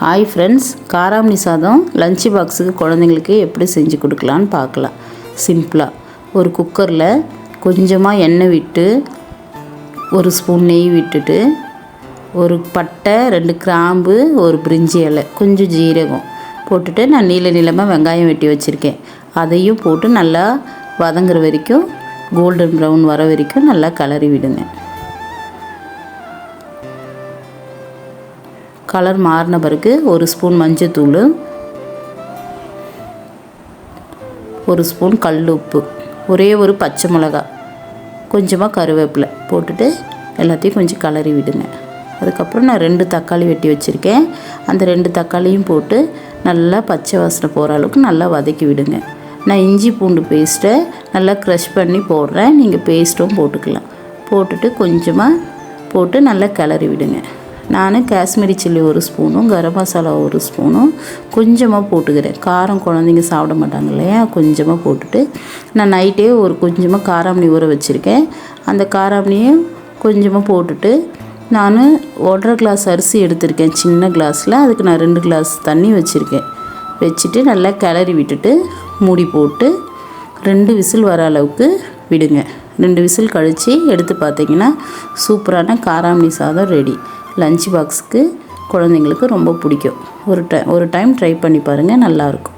Hi friends காராமணி சாதம் lunch பாக்ஸுக்கு குழந்தைங்களுக்கு எப்படி செஞ்சு கொடுக்கலான்னு பார்க்கலாம். சிம்பிளாக ஒரு குக்கரில் கொஞ்சமாக எண்ணெய் விட்டு ஒரு ஸ்பூன் நெய் விட்டுட்டு ஒரு பட்டை ரெண்டு கிராம்பு ஒரு பிரிஞ்சி இலை கொஞ்சம் ஜீரகம் போட்டுட்டு நான் நீல நீளமாக வெங்காயம் வெட்டி வச்சுருக்கேன். அதையும் போட்டு நல்லா வதங்குற வரைக்கும் கோல்டன் ப்ரௌன் வர வரைக்கும் நல்லா கலரி விடுங்க. கலர் மாறின பிறகு ஒரு ஸ்பூன் மஞ்சத்தூள் ஒரு ஸ்பூன் கல் உப்பு ஒரே ஒரு பச்சை மிளகா கொஞ்சமாக கருவேப்பிலை போட்டுட்டு எல்லாத்தையும் கொஞ்சம் கலரி விடுங்க. அதுக்கப்புறம் நான் ரெண்டு தக்காளி வெட்டி வச்சுருக்கேன். அந்த ரெண்டு தக்காளியும் போட்டு நல்லா பச்சை வாசனை போகிற அளவுக்கு நல்லா வதக்கி விடுங்க. நான் இஞ்சி பூண்டு பேஸ்ட்டை நல்லா க்ரஷ் பண்ணி போடுறேன். நீங்கள் பேஸ்ட்டும் போட்டுக்கலாம். போட்டுட்டு கொஞ்சமாக போட்டு நல்லா கிளறி விடுங்க. நான் காஷ்மீரி சில்லி ஒரு ஸ்பூனும் கரம் மசாலா ஒரு ஸ்பூனும் கொஞ்சமாக போட்டுக்கிறேன். காரம் குழந்தைங்க சாப்பிட மாட்டாங்க இல்லையா? கொஞ்சமாக போட்டுட்டு நான் நைட்டே ஒரு கொஞ்சமாக காராமணி ஊற வச்சுருக்கேன். அந்த காராமணியும் கொஞ்சமாக போட்டுட்டு நான் ஒன்றரை கிளாஸ் அரிசி எடுத்திருக்கேன் சின்ன கிளாஸில் அதுக்கு நான் ரெண்டு கிளாஸ் தண்ணி வச்சுருக்கேன். வச்சுட்டு நல்லா கிளறி விட்டுட்டு மூடி போட்டு ரெண்டு விசில் வர அளவுக்கு விடுங்க. ரெண்டு விசில் கழித்து எடுத்து பார்த்தீங்கன்னா சூப்பரான காராமணி சாதம் ரெடி லஞ்ச் பாக்ஸுக்கு குழந்தைங்களுக்கு ரொம்ப பிடிக்கும். ஒரு டை ஒரு டைம் ட்ரை பண்ணி பாருங்கள் நல்லாயிருக்கும்